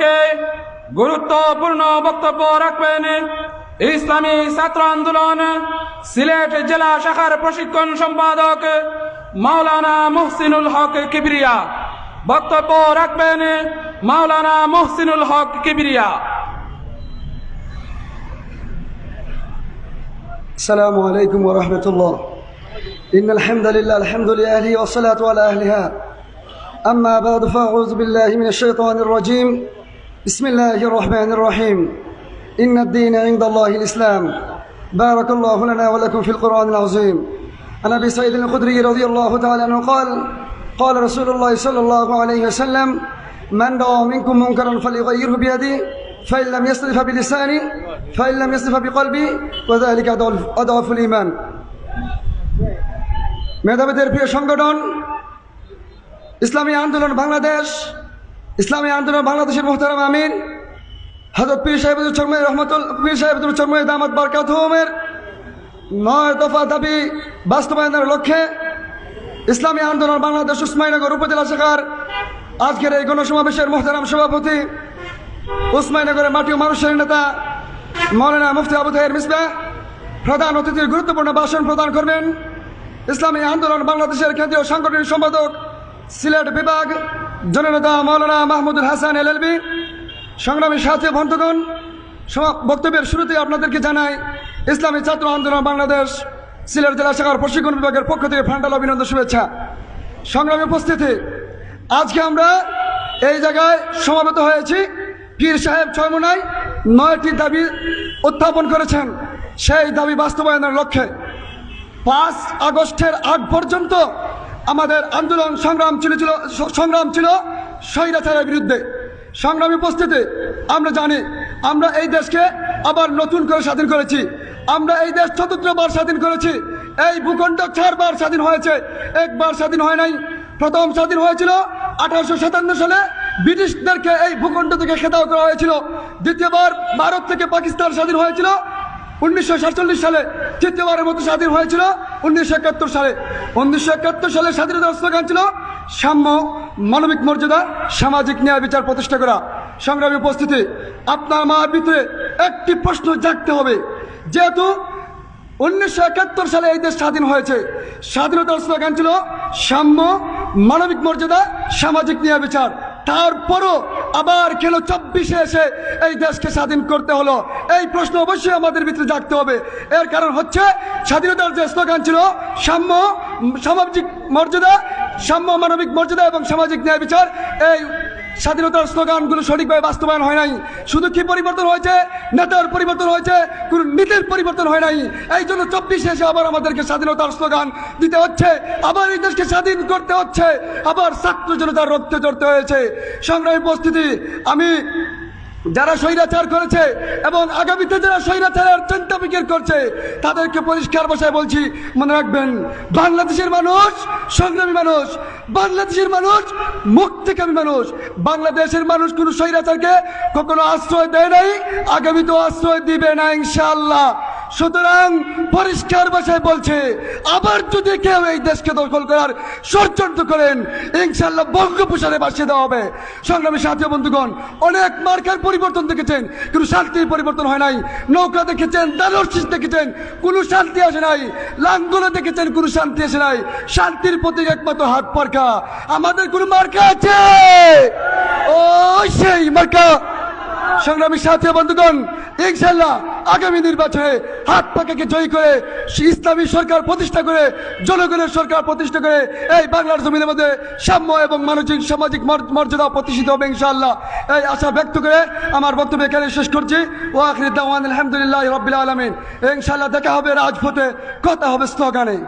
কে গুরুত্বপূর্ণ বক্তব্য রাখবেন ইসলামী ছাত্র আন্দোলন সিলেট জেলা শাখার প্রশিক্ষণ সম্পাদক মাওলানা মুহসিনুল হক কিবরিয়া বক্তব্য রাখবেন মাওলানা মুহসিনুল হক কিবরিয়া السلام عليكم ورحمة الله إن الحمد لله الحمد لله والصلاة على أهلها أما بعد فأعوذ بالله من الشيطان الرجيم بسم الله الرحمن الرحيم إن الدين عند الله الإسلام بارك الله لنا ولكم في القرآن العظيم عن أبي سعيد الخدري رضي الله تعالى عنه قال قال رسول الله صلى الله عليه وسلم من رأى منكم منكرا فليغيره بيده فإن لم يستطع بلسانه فإن لم يستطع بقلبه وذلك أضعف- أضعف الإيمان মেধাবীদের প্রিয় সংগঠন ইসলামী আন্দোলন বাংলাদেশ ইসলামী আন্দোলন বাংলাদেশের মোহতারাম আমির হজরত পীর সাহেবুল চরময় রহমতুল পীর সাহেবুল চরময় দামাত বারকাত হোমের নয় দফা দাবি বাস্তবায়নের লক্ষ্যে ইসলামী আন্দোলন বাংলাদেশ উসমাইনগর উপজেলা শাখার আজকের এই গণসমাবেশের মোহতারাম সভাপতি উসমাইনগরের মাটি মানুষের নেতা মৌলানা মুফতি আবু তাহের মিসবা প্রধান অতিথির গুরুত্বপূর্ণ ভাষণ প্রদান করবেন। ইসলামী আন্দোলন বাংলাদেশের কেন্দ্রীয় সাংগঠনিক সম্পাদক সিলেট বিভাগ জননেতা মৌলানা মাহমুদুল হাসান এলএলবি, সংগ্রামী সাথী বন্ধুগণ বক্তব্যের শুরুতে আপনাদেরকে জানাই, ইসলামী ছাত্র আন্দোলন বাংলাদেশ, সিলেট জেলা শাখার প্রশিক্ষণ বিভাগের পক্ষ থেকে ফান্ডাল অভিনন্দন শুভেচ্ছা। সংগ্রামী উপস্থিতি, আজকে আমরা এই জায়গায় সমাবেত হয়েছি। পীর সাহেব ছয়মুনায় নয়টি দাবি উত্থাপন করেছেন। সেই দাবি বাস্তবায়নের লক্ষ্যে পাঁচ আগস্টের আগ পর্যন্ত আমাদের আন্দোলন সংগ্রাম ছিল ছিল সংগ্রাম ছিল স্বৈরাচারের বিরুদ্ধে। সংগ্রামী উপস্থিতি, আমরা জানি, আমরা এই দেশকে আবার নতুন করে স্বাধীন করেছি। আমরা এই দেশ চতুর্থবার স্বাধীন করেছি। এই ভূখণ্ড চারবার স্বাধীন হয়েছে। একবার স্বাধীন হয় নাই। প্রথম স্বাধীন হয়েছিল আঠারোশো সাতান্ন সালে। ব্রিটিশদেরকে এই ভূখণ্ড থেকে খেদাও করা হয়েছিল। দ্বিতীয়বার ভারত থেকে পাকিস্তান স্বাধীন হয়েছিল উনিশশো সাতচল্লিশ সালে। তৃতীয়বারের মতো স্বাধীন হয়েছিল উনিশশো একাত্তর সালে। উনিশশো একাত্তর সালে স্বাধীনতা স্লোগান ছিল সাম্য মানবিক মর্যাদা, সামাজিক ন্যায় বিচার প্রতিষ্ঠা করা। সংগ্রামী উপস্থিতি, আপনার আমার ভিতরে একটি প্রশ্ন জাগতে হবে। যেহেতু উনিশশো একাত্তর সালে এই দেশ স্বাধীন হয়েছে স্বাধীনতার স্লোগান ছিল সাম্য, মানবিক মর্যাদা, সামাজিক ন্যায় বিচার। তারপরও আবার কেন চব্বিশে এসে এই দেশকে স্বাধীন করতে হলো। এই প্রশ্ন অবশ্যই আমাদের ভিতরে জাগতে হবে। এর কারণ হচ্ছে স্বাধীনতার যে স্লোগান ছিল, সাম্য, সামাজিক মর্যাদা, সাম্য মানবিক মর্যাদা এবং সামাজিক ন্যায় বিচার, এই স্বাধীনতার স্লোগানগুলো সঠিকভাবে বাস্তবায়ন হয় নাই। শুধু কি পরিবর্তন হয়েছে? নেতার পরিবর্তন হয়েছে, কোনো নীতির পরিবর্তন হয় নাই। এই জন্য চব্বিশে এসে আবার আমাদেরকে স্বাধীনতার স্লোগান দিতে হচ্ছে, আবার এই দেশকে স্বাধীন করতে হচ্ছে, আবার ছাত্র জনতার রক্তে চড়তে হয়েছে। সংগ্রামী উপস্থিতি, আমি যারা স্বৈরাচার করেছে এবং আগামীতে যারা স্বৈরাচারের চিন্তা বিকের করছে, তাদেরকে পরিষ্কার বসায় বলছি, মনে রাখবেন, বাংলাদেশের মানুষ সংগ্রামী মানুষ, বাংলাদেশের মানুষ মুক্তিকামী মানুষ। বাংলাদেশের মানুষ কোনো স্বৈরাচারকে কখনো আশ্রয় দেয় নাই, আগামীতেও আশ্রয় দিবে না, ইনশাআল্লাহ। সুতরাং পরিষ্কার ভাষায় বলছে, আবার যদি কেউ এই দেশকে দখল করার ষড়যন্ত্র করেন ইনশাল্লাহ বঙ্গোপসারে বাসিয়ে দেওয়া হবে। সংগ্রামী সাথী বন্ধুগণ, অনেক মার্কার পরিবর্তন দেখেছেন, কিন্তু শান্তির পরিবর্তন হয় নাই। নৌকা দেখেছেন দালোর শীষ দেখেছেন, কোনো শান্তি আসে নাই। লাঙ্গলে দেখেছেন, কোনো শান্তি আসে নাই। শান্তির প্রতীক একমাত্র হাত পার্কা আমাদের কোনো মার্কা আছে? ও সেই মার্কা। সংগ্রামী সাথী বন্ধুগণ ইনশাল্লাহ আগামী নির্বাচনে হাত পাকাকে জয়ী করে ইসলামী সরকার প্রতিষ্ঠা করে, জনগণের সরকার প্রতিষ্ঠা করে এই বাংলার জমিনের মধ্যে সাম্য এবং মানসিক সামাজিক মর্যাদা প্রতিষ্ঠিত হবে ইনশাআল্লাহ। এই আশা ব্যক্ত করে আমার বক্তব্য এখানে শেষ করছি। ও আখরিদ্দাওয়ান আলহামদুলিল্লাহ রবিল আলমিন। ইনশাআল্লাহ দেখা হবে রাজপথে, কথা হবে স্লোগানে।